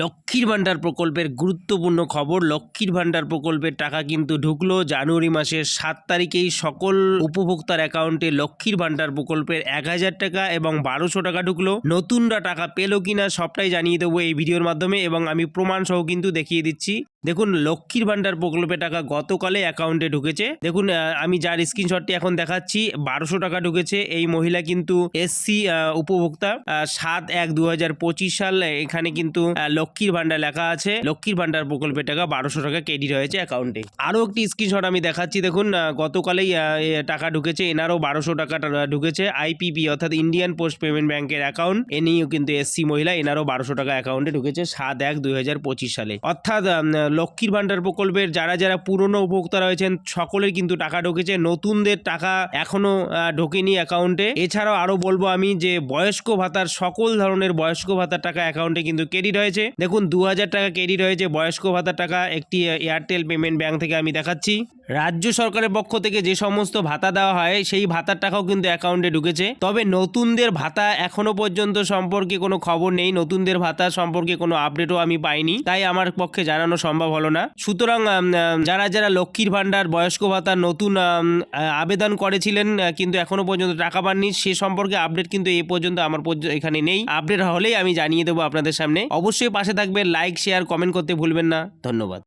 লক্ষ্মীর ভাণ্ডার প্রকল্পের গুরুত্বপূর্ণ খবর, লক্ষ্মীর ভাণ্ডার প্রকল্পের টাকা কিন্তু ঢুকলো জানুয়ারি মাসের সাত তারিখেই। সকল উপভোক্তার অ্যাকাউন্টে লক্ষ্মীর ভাণ্ডার প্রকল্পের এক হাজার টাকা এবং বারোশো টাকা ঢুকলো। নতুনরা টাকা পেল কিনা সবটাই জানিয়ে দেবো এই ভিডিওর মাধ্যমে এবং আমি প্রমাণ সহ কিন্তু দেখিয়ে দিচ্ছি। দেখুন, লক্ষ্মীর ভাণ্ডার প্রকল্পের টাকা গতকালে অ্যাকাউন্টে ঢুকেছে। দেখুন আমি যার স্ক্রিনশটটি এখন দেখাচ্ছি, বারোশো টাকা ঢুকেছে। এই মহিলা কিন্তু এসসি উপভোক্তা সাত এক দু সাল, এখানে কিন্তু লক্ষ্মীর ভান্ডার লেখা আছে। লক্ষ্মীর ভান্ডার প্রকল্পের টাকা বারোশো টাকা ক্রেডিট হয়েছে অ্যাকাউন্টে আরও একটি স্ক্রিনশট আমি দেখাচ্ছি দেখুন গতকালেই টাকা ঢুকেছে এনারও বারোশো টাকা ঢুকেছে আইপিপি অর্থাৎ ইন্ডিয়ান পোস্ট পেমেন্ট ব্যাংকের অ্যাকাউন্ট এ নিয়েও কিন্তু এসসি মহিলা এনারও বারোশো টাকা অ্যাকাউন্টে ঢুকেছে সাত এক দুই সালে। অর্থাৎ লক্ষ্মীর ভান্ডার প্রকল্পের যারা যারা পুরনো উপভোক্তা রয়েছেন সকলের কিন্তু টাকা ঢুকেছে। নতুনদের টাকা এখনও আহ, ঢোকেনি অ্যাকাউন্টে এছাড়াও আরও বলব আমি যে বয়স্ক ভাতার সকল ধরনের বয়স্ক ভাতার টাকা অ্যাকাউন্টে কিন্তু ক্রেডিট হয়েছে। দেখুন, দু হাজার টাকা ক্রেডিট হয়েছে, বয়স্ক ভাতার টাকা, একটি এয়ারটেল পেমেন্ট ব্যাংক থেকে আমি দেখাচ্ছি। রাজ্য সরকারের পক্ষ থেকে যে সমস্ত ভাতা দেওয়া হয়, সেই ভাতার টাকাও কিন্তু অ্যাকাউন্টে ঢুকেছে। তবে নতুনদের ভাতা এখনও পর্যন্ত সম্পর্কে কোনো খবর নেই, নতুনদের ভাতা সম্পর্কে কোনো আপডেটও আমি পাইনি, তাই আমার পক্ষে জানানো সম্ভব হলো না। সুতরাং যারা যারা লক্ষ্মীর ভাণ্ডার, বয়স্ক ভাতা নতুন আবেদন করেছিলেন কিন্তু এখনও পর্যন্ত টাকা পাননি, সে সম্পর্কে আপডেট কিন্তু এ পর্যন্ত আমার এখানে নেই। আপডেট হলেই আমি জানিয়ে দেবো আপনাদের সামনে। অবশ্যই পাশে থাকবে লাইক শেয়ার কমেন্ট করতে ভুলবেন না। ধন্যবাদ।